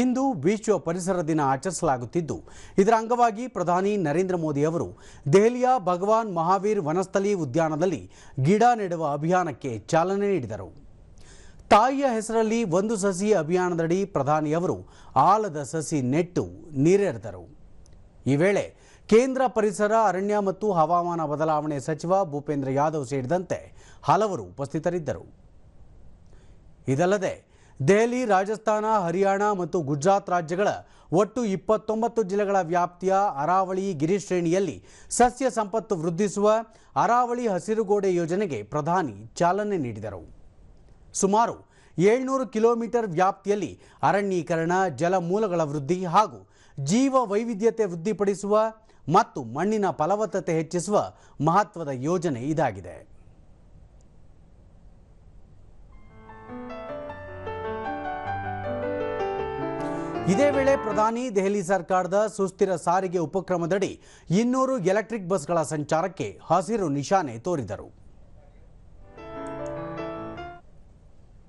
ಇಂದು ವಿಶ್ವ ಪರಿಸರ ದಿನ ಆಚರಿಸಲಾಗುತ್ತಿದ್ದು, ಇದರ ಅಂಗವಾಗಿ ಪ್ರಧಾನಿ ನರೇಂದ್ರ ಮೋದಿ ಅವರು ದೆಹಲಿಯ ಭಗವಾನ್ ಮಹಾವೀರ್ ವನಸ್ಥಲಿ ಉದ್ಯಾನದಲ್ಲಿ ಗಿಡ ನೆಡುವ ಅಭಿಯಾನಕ್ಕೆ ಚಾಲನೆ ನೀಡಿದರು. ತಾಯಿಯ ಹೆಸರಲ್ಲಿ ಒಂದು ಸಸಿ ಅಭಿಯಾನದಡಿ ಪ್ರಧಾನಿಯವರು ಆಲದ ಸಸಿ ನೆಟ್ಟು ನೀರೆರೆದರು. ಈ ವೇಳೆ ಕೇಂದ್ರ ಪರಿಸರ, ಅರಣ್ಯ ಮತ್ತು ಹವಾಮಾನ ಬದಲಾವಣೆ ಸಚಿವ ಭೂಪೇಂದ್ರ ಯಾದವ್ ಸೇರಿದಂತೆ ಹಲವರು ಉಪಸ್ಥಿತರಿದ್ದರು. ಇದಲ್ಲದೆ ದೆಹಲಿ, ರಾಜಸ್ಥಾನ, ಹರಿಯಾಣ ಮತ್ತು ಗುಜರಾತ್ ರಾಜ್ಯಗಳ ಒಟ್ಟು ಇಪ್ಪತ್ತೊಂಬತ್ತು ಜಿಲ್ಲೆಗಳ ವ್ಯಾಪ್ತಿಯ ಅರಾವಳಿ ಗಿರಿಶ್ರೇಣಿಯಲ್ಲಿ ಸಸ್ಯ ಸಂಪತ್ತು ವೃದ್ಧಿಸುವ ಅರಾವಳಿ ಹಸಿರುಗೋಡೆ ಯೋಜನೆಗೆ ಪ್ರಧಾನಿ ಚಾಲನೆ ನೀಡಿದರು. ಸುಮಾರು ಏಳ್ನೂರು ಕಿಲೋಮೀಟರ್ ವ್ಯಾಪ್ತಿಯಲ್ಲಿ ಅರಣ್ಯೀಕರಣ, ಜಲಮೂಲಗಳ ವೃದ್ಧಿ ಹಾಗೂ ಜೀವ ವೈವಿಧ್ಯತೆ ವೃದ್ಧಿಪಡಿಸುವ ಮತ್ತು ಮಣ್ಣಿನ ಫಲವತ್ತತೆ ಹೆಚ್ಚಿಸುವ ಮಹತ್ವದ ಯೋಜನೆ ಇದಾಗಿದೆ. ಇದೇ ವೇಳೆ ಪ್ರಧಾನಿ ದೆಹಲಿ ಸರ್ಕಾರದ ಸುಸ್ಥಿರ ಸಾರಿಗೆ ಉಪಕ್ರಮದಡಿ ಇನ್ನೂರು ಎಲೆಕ್ಟ್ರಿಕ್ ಬಸ್ಗಳ ಸಂಚಾರಕ್ಕೆ ಹಸಿರು ನಿಶಾನೆ ತೋರಿದರು.